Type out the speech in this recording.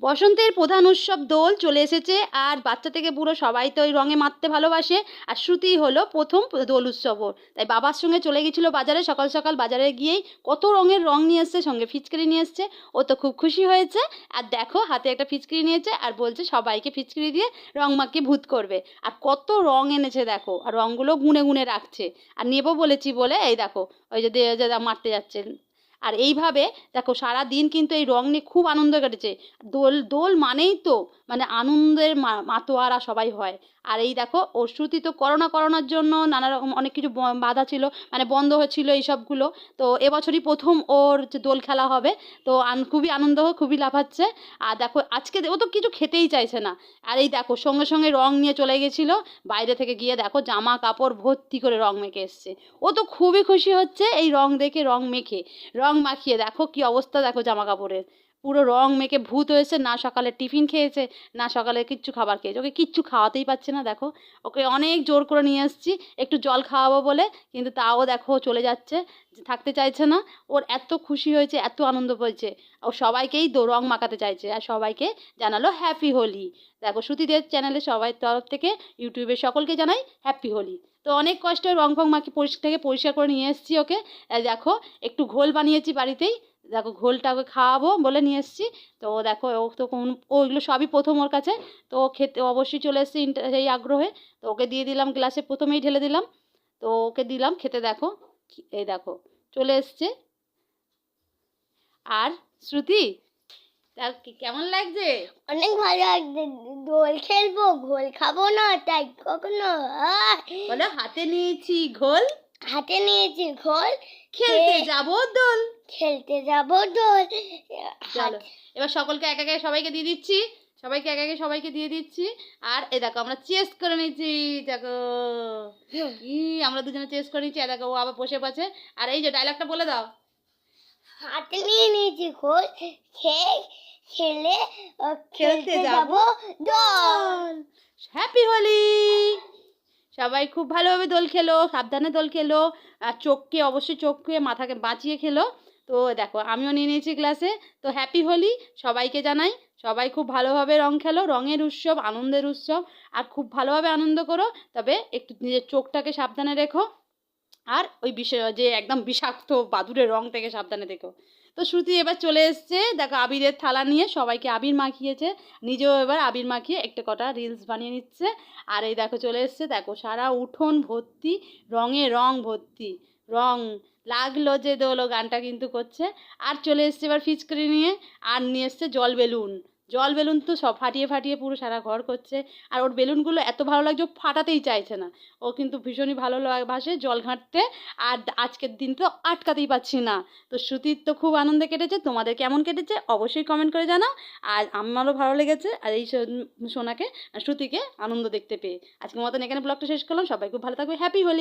বসন্তের প্রধান উৎসব দোল চলে এসেছে আর বাচ্চা থেকে বুড়ো সবাই তো ওই রঙে মারতে ভালোবাসে। আর শ্রুতি হলো প্রথম দোল উৎসবও তাই বাবার সঙ্গে চলে গেছিল বাজারে, সকাল সকাল বাজারে গিয়েই কত রঙের রং নিয়ে এসছে, সঙ্গে ফিচকিরি নিয়ে এসছে। ও তো খুব খুশি হয়েছে। আর দেখো হাতে একটা ফিচকিরি নিয়েছে আর বলছে সবাইকে ফিচকিরি দিয়ে রং মাখিয়ে ভূত করবে। আর কত রং এনেছে দেখো, আর রঙগুলো গুনে গুনে রাখছে। আর নেব বলেছি বলে, এই দেখো, ওই যে মারতে যাচ্ছেন আর এইভাবে দেখো সারা দিন কিন্তু এই রং নিয়ে খুব আনন্দ কেটেছে। দোল দোল মানেই তো মানে আনন্দের মাতোয়ারা সবাই হয়। আর এই দেখো ওর শ্রুতি তো করোনা করোনার জন্য নানা রকম অনেক কিছু বাধা ছিল মানে বন্ধ হচ্ছিল এই সবগুলো। তো এবছরই প্রথম ওর যে দোল খেলা হবে, তো খুবই আনন্দ, খুবই লাফাচ্ছে আর দেখো, আজকে ও তো কিছু খেতেই চাইছে না। আর এই দেখো, সঙ্গে সঙ্গে রং নিয়ে চলে গেছিল। বাইরে থেকে গিয়ে দেখো, জামা কাপড় ভর্তি করে রং মেখে এসছে। ও তো খুবই খুশি হচ্ছে এই রং দেখে, রং মেখে, রং মাখিয়ে। দেখো কি অবস্থা দেখো জামা কাপড়ের। পুরো রং মেখে ভূত হয়েছে, না সকালে টিফিন খেয়েছে, না সকালে কিচ্ছু খাবার খেয়েছে। ওকে কিচ্ছু খাওয়াতেই পারছে না, দেখো। ওকে অনেক জোর করে নিয়ে এসেছি একটু জল খাওয়াবো বলে, কিন্তু তাও দেখো চলে যাচ্ছে থাকতে চাইছে না। ওর এত খুশি হয়েছে, এত আনন্দ পেয়েছে। ও সবাইকেই দো, রং মাখাতে চাইছে আর সবাইকে জানালো হ্যাপি হোলি দেখো শ্রুতিদের চ্যানেলে সবাই তরফ থেকে, ইউটিউবে সকলকে জানাই হ্যাপি হোলি তো অনেক কষ্ট রং ফং মাখি, পরিষ্কার থেকে পরিষ্কার করে নিয়ে এসেছি ওকে। দেখো, একটু ঘোল বানিয়েছি বাড়িতেই দেখো ঘোলটা ওকে খাওয়াবো বলে নিয়ে এসেছি। তো দেখো ও তো কোন ও এগুলো সবই প্রথম ওর কাছে। তো খেতে অবশ্যই চলে এসেছে এই আগ্রহে। তো ওকে দিয়ে দিলাম গ্লাসে প্রথমেই ঢেলে দিলাম। তো ওকে দিলাম খেতে দেখো। এই দেখো চলে এসছে। আর শ্রুতি কেমন লাগছে? অনেক ভালো লাগছে। দোল খেলব ঘোল খাব না তাই কখনো! বলো হাতে নিয়েছি ঘোল। হাতে নিয়েছি খোল খেলতে যাব দোল। খেলতে যাব দোল। চলো এবার সকলকে এক একে সবাইকে দিয়ে দিচ্ছি সবাইকে এক একে সবাইকে দিয়ে দিচ্ছি। আর এ দেখো আমরা চেস করে নিচ্ছি দেখো। কি আমরা দুজনে চেস করে নিচ্ছি দেখো ও আবার বসে পাচ্ছে আর এই যে ডায়লগটা বলে দাও। হাতে নিয়ে নিয়েছি খোল খেয়ে খেলে খেলতে যাব দোল। হ্যাপি হোলি সবাই খুব ভালোভাবে দোল খেলো, সাবধানে দোল খেলো, আর চোখকে অবশ্যই চোখকে, মাথাকে বাঁচিয়ে খেলো। তো দেখো, আমিও নিয়ে নিয়েছি ক্লাসে তো হ্যাপি হোলি, সবাইকে জানাই। সবাই খুব ভালোভাবে রং খেলো, রঙের উৎসব, আনন্দের উৎসব। আর খুব ভালোভাবে আনন্দ করো, তবে একটু নিজের চোখটাকে সাবধানে রেখো। আর ওই বিষয় যে একদম বিষাক্ত বাদুরের রং থেকে সাবধানে দেখো। তো শ্রুতি এবার চলে এসছে, দেখো আবিরের থালা নিয়ে সবাইকে আবির মাখিয়েছে, নিজেও এবার আবির মাখিয়ে একটা কটা রিলস বানিয়ে নিচ্ছে। আর এই দেখো চলে এসছে, দেখো সারা উঠোন ভর্তি, রঙে রং ভর্তি, রং। লাগল যে দোলো গানটা কিন্তু করছে। আর চলে এসছে এবার ফিচকারি নিয়ে, আর নিয়ে এসছে জল বেলুন। জল বেলুন তো সব ফাটিয়ে ফাটিয়ে পুরো সারা ঘর করছে। আর ওর বেলুনগুলো এত ভালো লাগছে, ও ফাটাতেই চাইছে না। ও কিন্তু ভীষণই ভালো লাগ- বাসে জল ঘাঁটতে, আর আজকের দিন তো আটকাতেই পাচ্ছি না। তো শ্রুতির তো খুব আনন্দে কেটেছে, তোমাদের কেমন কেটেছে অবশ্যই কমেন্ট করে জানাও। আর আমারও ভালো লেগেছে, আর এই সোন- সোনাকে শ্রুতিকে আনন্দ দেখতে পেয়ে। আজকের মতন এখানে ব্লগটা শেষ করলাম, সবাই খুব ভালো থাকবে হ্যাপি হোলি